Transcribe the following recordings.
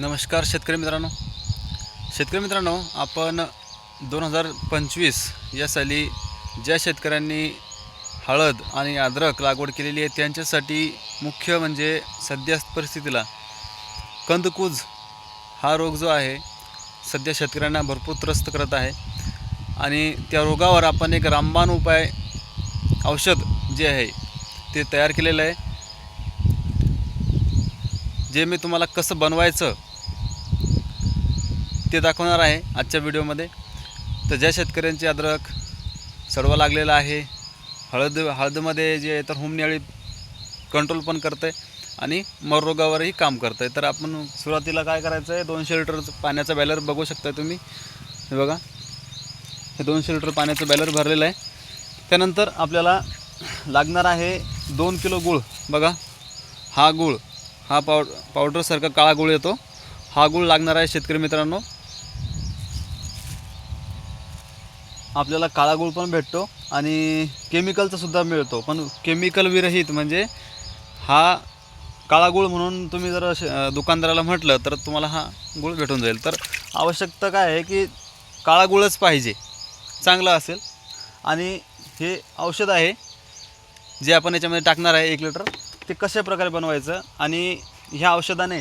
नमस्कार शेतकरी मित्रांनो. शेतकरी मित्रांनो आपण दोन हजार पंचवीस या साली ज्या शेतकऱ्यांनी हळद आणि अद्रक लागवड केलेली आहे त्यांच्यासाठी मुख्य म्हणजे सध्या परिस्थितीला कंदकूज हा रोग जो आहे सध्या शेतकऱ्यांना भरपूर त्रस्त करत आहे. आणि त्या रोगावर आपण एक रामबाण उपाय औषध जे आहे ते तयार केलेलं आहे. जे मी तुम्हाला कसं बनवायचं ते दाखवणार आहे आजच्या व्हिडिओमध्ये. तर ज्या शेतकऱ्यांची अद्रक सर्व लागलेला आहे हळद हळदमध्ये जे आहे तर हुमण्याळी कंट्रोल पण करतं आहे आणि मररोगावरही काम करतं आहे तर आपण सुरुवातीला काय करायचं आहे दोनशे लिटर पाण्याचा बॅलर बघू शकता तुम्ही. हे बघा हे दोनशे लिटर पाण्याचं बॅलर भरलेलं आहे. त्यानंतर आपल्याला लागणार आहे दोन किलो गूळ. बघा हा गूळ हा पाव पावडरसारखा काळा गूळ येतो. हा गूळ लागणार आहे शेतकरी मित्रांनो आपल्याला काळा गुळ पण भेटतो आणि केमिकलचा सुद्धा मिळतो. पण केमिकल विरहित म्हणजे हा काळा गुळ म्हणून तुम्ही जर दुकानदाराला म्हटलं तर तुम्हाला हा गूळ भेटून जाईल. तर आवश्यकता काय आहे की काळा गुळच पाहिजे. चांगला असेल. आणि हे औषध आहे जे आपण याच्यामध्ये टाकणार आहे एक लिटर ते कशा प्रकारे बनवायचं आणि ह्या औषधाने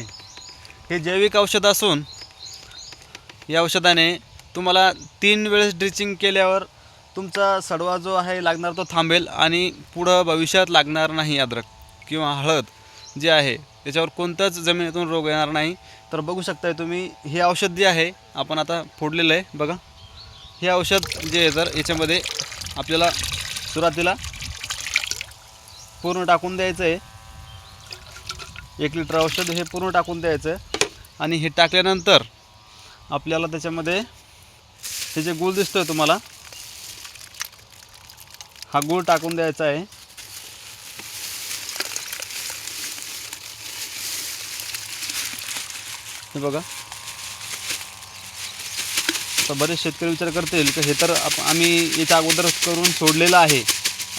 हे जैविक औषध असून या औषधाने तुम्हाला तीन वेळेस ड्रिचिंग केल्यावर तुमचा सडवा जो आहे लागणार तो थांबेल आणि पुढं भविष्यात लागणार नाही अद्रक किंवा हळद जे आहे त्याच्यावर कोणताच जमिनीतून रोग येणार नाही. तर बघू शकताय तुम्ही हे औषध जे आहे आपण आता फोडलेलं आहे बघा. हे औषध जे आहे तर याच्यामध्ये आपल्याला सुरुवातीला पूर्ण टाकून द्यायचं आहे एक लिटर औषध हे पूर्ण टाकून द्यायचं आहे आणि हे टाकल्यानंतर आपल्याला त्याच्यामध्ये हे जे गूळ दिसतोय तुम्हाला हा गूळ टाकून द्यायचा आहे. हे बघा. तर बरेच शेतकरी विचार करतील की हे तर आप आम्ही याच्या अगोदर करून सोडलेलं आहे.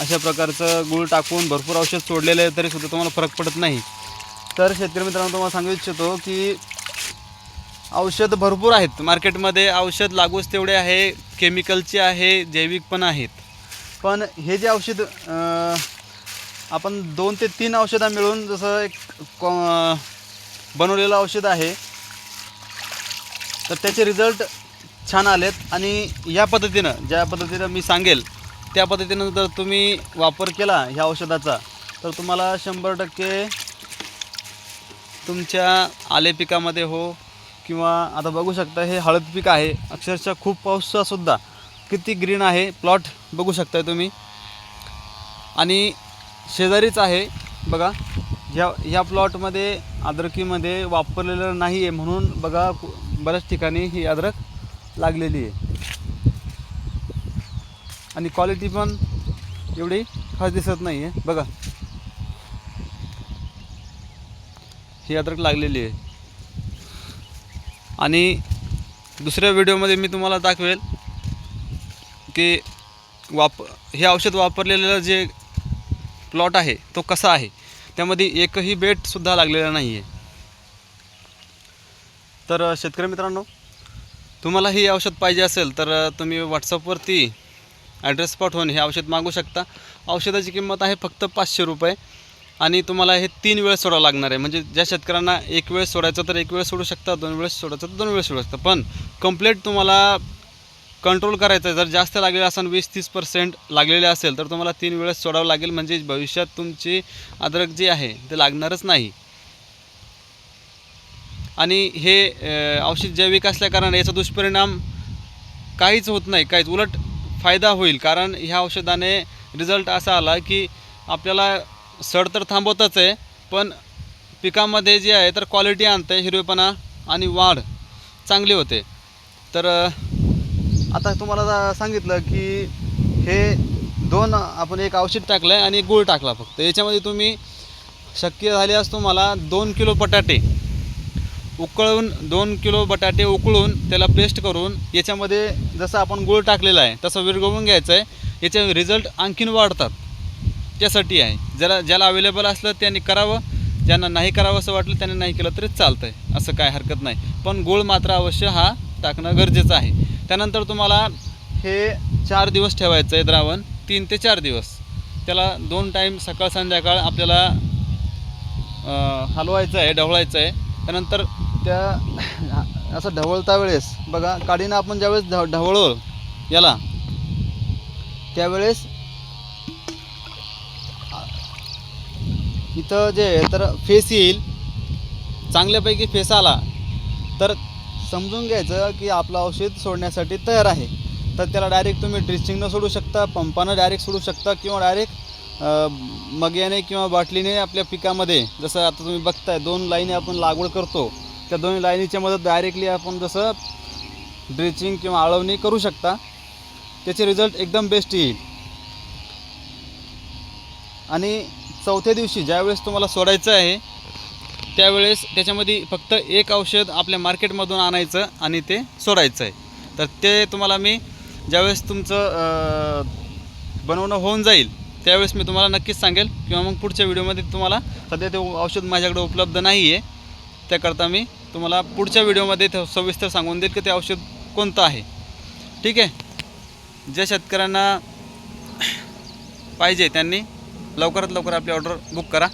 अशा प्रकारचं गूळ टाकून भरपूर औषध सोडलेलं आहे तरी सुद्धा तुम्हाला फरक पडत नाही. तर शेतकरी मित्रांनो तुम्हाला सांगू इच्छितो की औषध भरपूर आहेत. मार्केटमध्ये औषध लागूच तेवढे आहे केमिकलचे आहे जैविक पण आहेत. पण हे जे औषध आपण दोन ते तीन औषधं मिळून जसं एक कॉ बनवलेलं औषध आहे तर त्याचे रिझल्ट छान आलेत. आणि या पद्धतीनं ज्या पद्धतीनं मी सांगेल त्या पद्धतीनं जर तुम्ही वापर केला ह्या औषधाचा तर तुम्हाला शंभर टक्के तुमच्या आले पिकामध्ये हो किंवा आता बघू शकता हे हळद पीक आहे. अक्षरशः खूप पाऊसचासुद्धा किती ग्रीन आहे. प्लॉट बघू शकताय तुम्ही. आणि शेजारीच आहे. बघा ह्या ह्या प्लॉटमध्ये अद्रकीमध्ये वापरलेलं नाही आहे म्हणून बघा बऱ्याच ठिकाणी ही अद्रक लागलेली आहे. आणि क्वालिटी पण एवढी खास दिसत नाही आहे बघा. ही अद्रक लागलेली आहे. आणि दुसऱ्या व्हिडिओमध्ये मी तुम्हाला दाखवेल की वाप हे औषध वापरलेलं जे प्लॉट आहे तो कसा आहे. त्यामध्ये एकही बेटसुद्धा लागलेला नाही आहे तर शेतकरी मित्रांनो तुम्हाला ही औषध पाहिजे असेल तर तुम्ही व्हॉट्सअपवरती ॲड्रेस पाठवून हे औषध मागू शकता. औषधाची किंमत आहे फक्त पाचशे रुपये. आणि तुम्हाला हे तीन वेळेस सोडावं लागणार आहे. म्हणजे ज्या शेतकऱ्यांना एक वेळेस सोडायचं तर एक वेळेस सोडू शकता दोन वेळेस सोडायचं तर दोन वेळेस सोडू शकता. पण कंप्लीट तुम्हाला कंट्रोल करायचं आहे. जर जास्त लागलेलं असेल वीस तीस पर्सेंट लागलेले असेल तर तुम्हाला तीन वेळेस सोडावं लागेल. म्हणजे भविष्यात तुमची अद्रक जी आहे ते लागणारच नाही. आणि हे औषध जैविक असल्याकारणाने याचा दुष्परिणाम काहीच होत नाही. काहीच उलट फायदा होईल. कारण ह्या औषधाने रिझल्ट असा आला की आपल्याला सड तर थांबवतच आहे पण पिकामध्ये जे आहे तर क्वालिटी आणतं आहे हिरवेपणा आणि वाढ चांगली होते. तर आता तुम्हाला सांगितलं की हे दोन आपण एक औषध टाकलं आहे आणि एक गूळ टाकला फक्त. याच्यामध्ये तुम्ही शक्य झाल्यास तुम्हाला दोन किलो बटाटे उकळून दोन किलो बटाटे उकळून त्याला पेस्ट करून याच्यामध्ये जसं आपण गूळ टाकलेला आहे तसं विरगवून घ्यायचं आहे याचे रिझल्ट आणखीन वाढतात. त्यासाठी आहे. ज्याला ज्याला अवेलेबल असलं त्यांनी करावं. ज्यांना नाही करावं असं वाटलं त्यांनी नाही केलं तरी चालतं आहे असं काय हरकत नाही. पण गुळ मात्र अवश्य हा टाकणं गरजेचं आहे. त्यानंतर तुम्हाला हे चार दिवस ठेवायचं आहे द्रावण. तीन ते चार दिवस. त्याला दोन टाईम सकाळ संध्याकाळ आपल्याला हलवायचं आहे ढवळायचं आहे. त्यानंतर त्या असं ढवळता वेळेस बघा काडीनं आपण ज्यावेळेस ढ ढवळो याला त्यावेळेस इथं जे तर फेस येईल चांगल्यापैकी फेस आला तर समजून घ्यायचं की आपलं औषध सोडण्यासाठी तयार आहे. तर त्याला डायरेक्ट तुम्ही ड्रिचिंगनं सोडू शकता पंपानं डायरेक्ट सोडू शकता किंवा डायरेक्ट मग्याने किंवा बाटलीने आपल्या पिकामध्ये जसं आता तुम्ही बघताय दोन लाईनी आपण लागवड करतो त्या दोन लाईनीच्या मदत डायरेक्टली आपण जसं ड्रिचिंग किंवा आळवणी करू शकता त्याचे रिझल्ट एकदम बेस्ट येईल. आणि चौथ्या दिवशी ज्यावेळेस तुम्हाला सोडायचं आहे त्यावेळेस त्याच्यामध्ये फक्त एक औषध आपल्या मार्केटमधून आणायचं आणि ते सोडायचं आहे. तर ते तुम्हाला मी ज्यावेळेस तुमचं बनवणं होऊन जाईल त्यावेळेस मी तुम्हाला नक्कीच सांगेल किंवा मग पुढच्या व्हिडिओमध्ये तुम्हाला सध्या ते औषध माझ्याकडे उपलब्ध नाही आहे. त्याकरता मी तुम्हाला पुढच्या व्हिडिओमध्ये सविस्तर सांगून देईल की ते औषध कोणतं आहे. ठीक आहे? ज्या शेतकऱ्यांना पाहिजे त्यांनी लवकरात लवकर आपली ऑर्डर बुक करा.